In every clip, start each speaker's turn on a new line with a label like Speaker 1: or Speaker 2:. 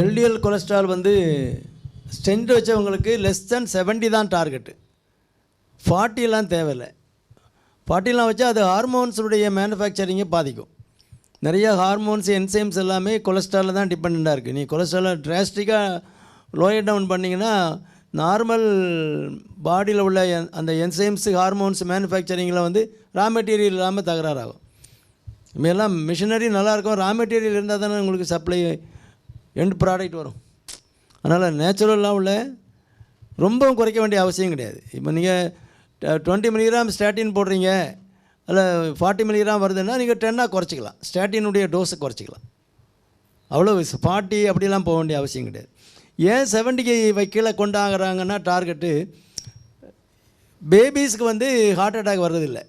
Speaker 1: LDL cholesterol வந்து stent வச்சவங்களுக்கு less than 70 தான் டார்கெட்டு ஃபார்ட்டிலாம் தேவையில்லை. ஃபார்ட்டிலாம் வச்சா அது ஹார்மோன்ஸுடைய மேனுஃபேக்சரிங்கை பாதிக்கும். நிறைய ஹார்மோன்ஸ் என்சைம்ஸ் எல்லாமே கொலஸ்ட்ராலில் தான் டிபெண்ட்டாக இருக்குது நீ கொலஸ்ட்ராலை ட்ராஸ்டிக்காக லோயர் டவுன் பண்ணிங்கன்னா நார்மல் பாடியில் உள்ள அந்த என்சைம்ஸு ஹார்மோன்ஸ் மேனுஃபேக்சரிங்கில் வந்து ரா மெட்டீரியல் இல்லாமல் தகராறாகும். எல்லாம் மிஷினரி நல்லாயிருக்கும் ரா மெட்டீரியல் இருந்தால் தானே உங்களுக்கு சப்ளை எண்ட் ப்ராடக்ட் வரும். அதனால் நேச்சுரல் லெவலில் ரொம்பவும் குறைக்க வேண்டிய அவசியம் கிடையாது. இப்போ நீங்கள் டுவெண்ட்டி மில்லிகிராம் ஸ்டாட்டின் போடுறீங்க அதில் ஃபார்ட்டி மில்லிகிராம் வருதுன்னா நீங்கள் டென்னாக குறைச்சிக்கலாம். ஸ்டாட்டினுடைய டோஸை குறைச்சிக்கலாம். அவ்வளோ ஃபார்ட்டி அப்படிலாம் போக வேண்டிய அவசியம் கிடையாது. ஏன் செவன்ட்டிக்கு கீழே கொண்டாகிறாங்கன்னா டார்கெட்டு பேபிஸ்க்கு வந்து ஹார்ட் அட்டாக் வர்றதில்லை.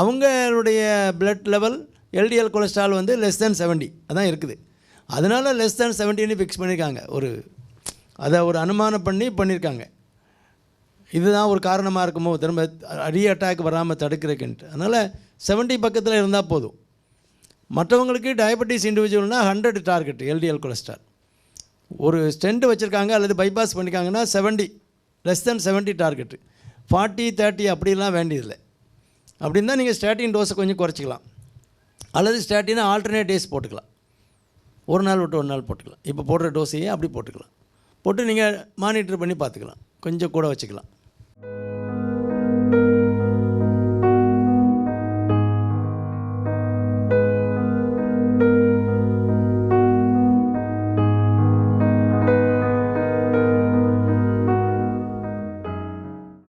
Speaker 1: அவங்களுடைய பிளட் லெவல் எல்டிஎல் கொலஸ்ட்ரால் வந்து லெஸ் தென் 70 அதான் இருக்குது. அதனால் லெஸ் தேன் 70 ஃபிக்ஸ் பண்ணியிருக்காங்க ஒரு அதை ஒரு அனுமானம் பண்ணி பண்ணியிருக்காங்க இதுதான் ஒரு காரணமாக இருக்குமோ திரும்ப ரீ அட்டாக் வராமல் தடுக்கிறதுக்குன்ட்டு. அதனால் 70 பக்கத்தில் இருந்தால் போதும். மற்றவங்களுக்கு டயபெட்டிஸ் இண்டிவிஜுவல்னால் ஹண்ட்ரட் டார்கெட் எல்டிஎல் கொலஸ்ட்ரால் ஒரு ஸ்டெண்ட் வச்சுருக்காங்க அல்லது bypass பண்ணிக்காங்கன்னா seventy less than 70 target forty thirty அப்படிலாம் வேண்டியதில்லை. அப்படின்னா நீங்கள் ஸ்டாட்டின் டோஸை கொஞ்சம் குறைச்சிக்கலாம். அல்லது ஸ்டாட்டினை ஆல்டர்னேட் டேஸ் போட்டுக்கலாம். ஒரு நாள் விட்டு ஒரு நாள் போட்டுக்கலாம். இப்போ போடுற டோஸையே அப்படி போட்டுக்கலாம். போட்டு நீங்கள் மானிட்டர் பண்ணி பார்த்துக்கலாம். கொஞ்சம் கூட வச்சுக்கலாம்.